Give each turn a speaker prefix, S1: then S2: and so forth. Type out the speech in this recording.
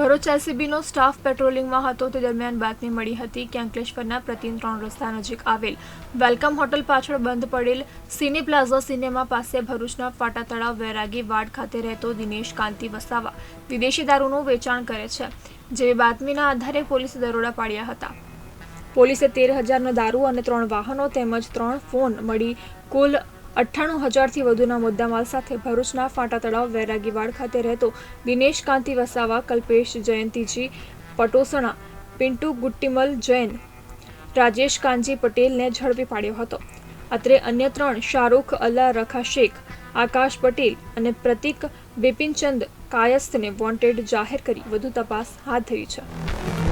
S1: Bharuch એલસીબીનો staff પેટ્રોલિંગમાં હતો. તે દરમિયાન બાતમી મળી હતી કે અંકલેશ્વરના પ્રતિન ત્રણ રસ્તા નજીક આવેલ વેલકમ હોટલ પાછળ બંધ પડેલ સિને પ્લાઝા સિનેમા પાસે ભરૂચના પાટા તળાવ વૈરાગી વાડ ખાતે રહેતો દિનેશ કાંતિ વસાવા વિદેશી દારૂનું વેચાણ કરે છે, જેવી બાતમીના આધારે પોલીસે દરોડા પાડ્યા હતા. પોલીસે તેર હજારનો દારૂ અને ત્રણ વાહનો તેમજ ત્રણ ફોન મળી કુલ અઠ્ઠાણું હજારથી વધુના મુદ્દામાલ સાથે ભરૂચના ફાંટા તળાવ વૈરાગીવાડ ખાતે રહેતો દિનેશ કાંતિ વસાવા, કલ્પેશ જયંતીજી, પટોસણા, પિન્ટુ ગુટ્ટીમલ જૈન, રાજેશ કાનજી પટેલને ઝડપી પાડ્યો હતો. અત્રે અન્ય ત્રણ, શાહરૂખ, અલ્લા, રખા શેખ, આકાશ પટેલ અને પ્રતિક બિપિનચંદ કાયસ્થને વોન્ટેડ જાહેર કરી વધુ તપાસ હાથ ધરી છે.